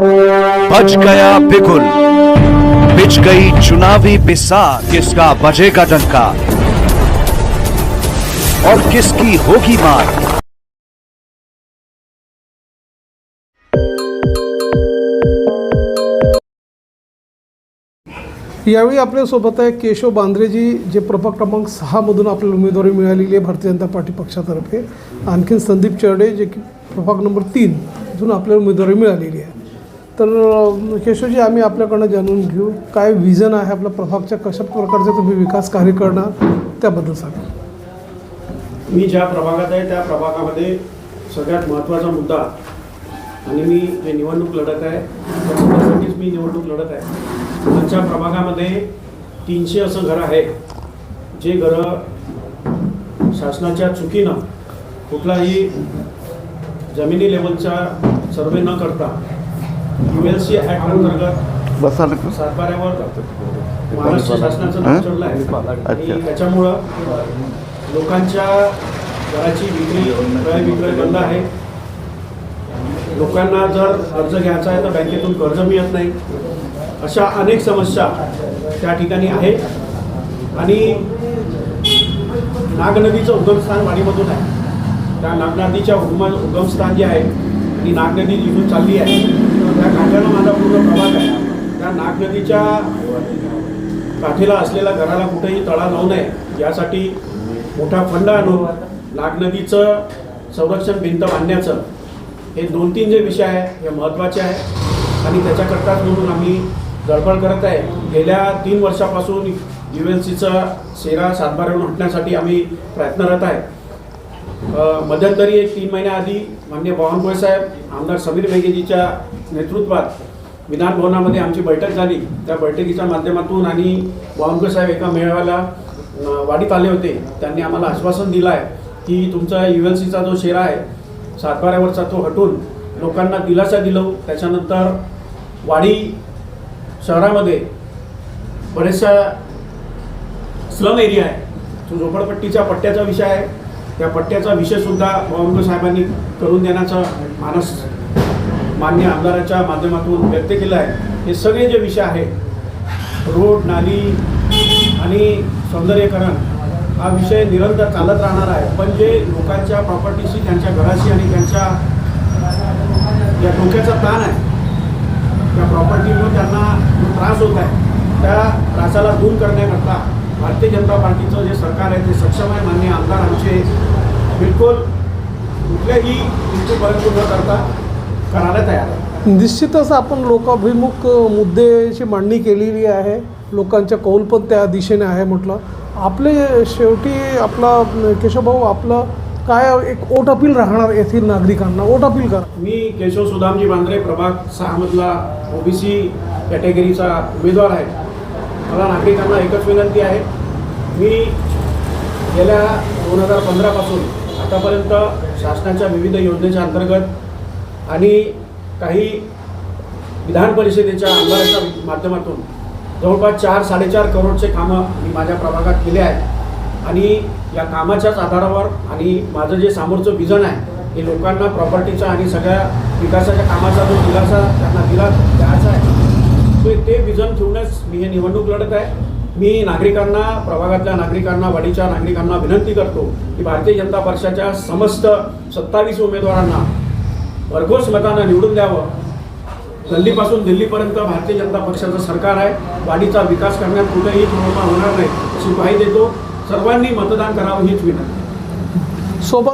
बच गया बिगुल, बिछ गई चुनावी बिसात किसका बजेगा डंका और किसकी होगी मार? यावेळी आपल्यासोबत आहे केशव बांद्रेजी जे प्रभाग क्रमांक सहामधून आपल्याला उमेदवारी मिळालेली आहे भारतीय जनता पार्टी पक्षातर्फे. आणखीन संदीप चर्डे, जे की प्रभाग नंबर तीन मधून आपल्याला उमेदवारी मिळालेली आहे. तर केशवजी आम्ही आपल्याकडनं जाणून घेऊ. काय विजन आहे आपल्या प्रभागच्या? कशा प्रकारचे तुम्ही विकास कार्य करणार? त्याबद्दल सांगा. मी ज्या प्रभागात आहे त्या प्रभागामध्ये सगळ्यात महत्त्वाचा मुद्दा आणि मी जे निवडणूक लढत आहे त्या मुद्द्यासाठीच मी निवडणूक लढत आहे. आमच्या प्रभागामध्ये तीनशे असं घरं आहे जे घरं शासनाच्या चुकीनं कुठलाही जमिनी लेवलचा सर्वे न करता यू एल सी ॲक्ट अंतर्गत बसा सातबाऱ्यावर महाराष्ट्र शासनाचं नाव चढलं आहे आणि त्याच्यामुळं लोकांच्या घराची विक्री क्रय विक्रय बंद आहे. लोकांना जर कर्ज घ्यायचा आहे तर बँकेतून कर्ज मिळत नाही. अशा अनेक समस्या त्या ठिकाणी आहे. आणि नागनदीचं उगमस्थान वाडीमधून आहे. त्या नागनदीच्या उगम उगमस्थान जे आहे आणि नागनदी जिथून चालली आहे. त्या काठ्यानं माझा पूर्ण प्रभाग आहे. त्या नागनदीच्या काठीला असलेल्या घराला कुठेही तळा जाऊ नये यासाठी मोठा फंड आणून नागनदीचं संरक्षण भिंत बांधण्याचं हे दोन तीन जे विषय आहे हे महत्त्वाचे आहे. आणि त्याच्याकरताच म्हणून आम्ही गडबड करत आहे. गेल्या तीन वर्षापासून यू एल सीचा सेरा सातबाऱ्यावरून हटण्यासाठी आम्ही प्रयत्नरत आहे. मध्यंतरी एक तीन महिन्याआधी मान्य बावनकुळे साहेब आमदार समीर मेघेजीच्या नेतृत्वात विधानभवनामध्ये आमची बैठक झाली. त्या बैठकीच्या माध्यमातून आणि बावनकुळे साहेब एका मेळाव्याला वाढीत वाडीत आले होते. त्यांनी आम्हाला आश्वासन दिलं आहे की तुमचा यू एल सीचा जो शेरा आहे सातबाऱ्यावरचा तो हटून लोकांना दिलासा दिलो त्याच्यानंतर वाडी शहरामध्ये बरेचशा स्लम एरिया आहे. तो झोपडपट्टीच्या पट्ट्याचा विषय आहे. त्या पट्ट्याचा विषयसुद्धा बावनकुळे साहेबांनी करून देण्याचा मानस मान्य आमदाराच्या माध्यमातून व्यक्त केला आहे. हे सगळे जे विषय आहेत रोड नाली आणि सौंदर्यीकरण हा विषय निरंतर चालत राहणार आहे. पण जे लोकांच्या प्रॉपर्टीशी त्यांच्या घराशी आणि त्यांच्या ज्या डोक्याचा ताण आहे त्या प्रॉपर्टीमुळे त्यांना त्रास होत आहे त्या त्रासाला दूर करण्याकरता भारतीय जनता पार्टीचं जे सरकार आहे ते सक्षम आहे मान्य आमदार आमचे. बिलकुल कुठल्याही परंतु न करता करायला तयार आहे. निश्चितच आपण लोकाभिमुख मुद्द्याची मांडणी केलेली आहे. लोकांच्या कौल पण त्या दिशेने आहे म्हटलं. आपले शेवटी आपला केशवभाऊ आपलं काय एक ओट अपील राहणार येथील नागरिकांना? ओट अपील करा. मी केशव सुदामजी बांद्रे प्रभाग सहामधला ओबीसी कॅटेगरीचा उमेदवार आहे. मला नागरिकांना एकच विनंती आहे. मी गेल्या दोन हजार पंधरापासून आतापर्यंत शासनाच्या विविध योजनेच्या अंतर्गत आणि काही विधान परिषदेच्या आमदाराच्या माध्यमातून जवळपास चार साडेचार करोडचे कामं मी माझ्या प्रभागात केले आहेत. आणि या कामाच्याच आधारावर आणि माझं जे समोरचं विजन आहे हे लोकांना प्रॉपर्टीचा आणि सगळ्या विकासाच्या कामाचा जो दिलासा त्यांना दिला द्यायचा आहे तो ते विजन ठेवूनच मी हे निवडणूक लढत आहे. मी नागरिकांना प्रभागातल्या नागरिकांना वाडीच्या नागरिकांना विनंती करतो की भारतीय जनता पक्षाच्या समस्त सत्तावीस उमेदवारांना भरघोस मतानं निवडून द्यावं. गल्लीपासून दिल्लीपर्यंत भारतीय जनता पक्षाचं सरकार आहे. वाडीचा विकास करण्यात कुठेही तुलना होणार नाही अशी ग्वाही देतो. सर्वांनी मतदान करावं हीच विनंती. सोबत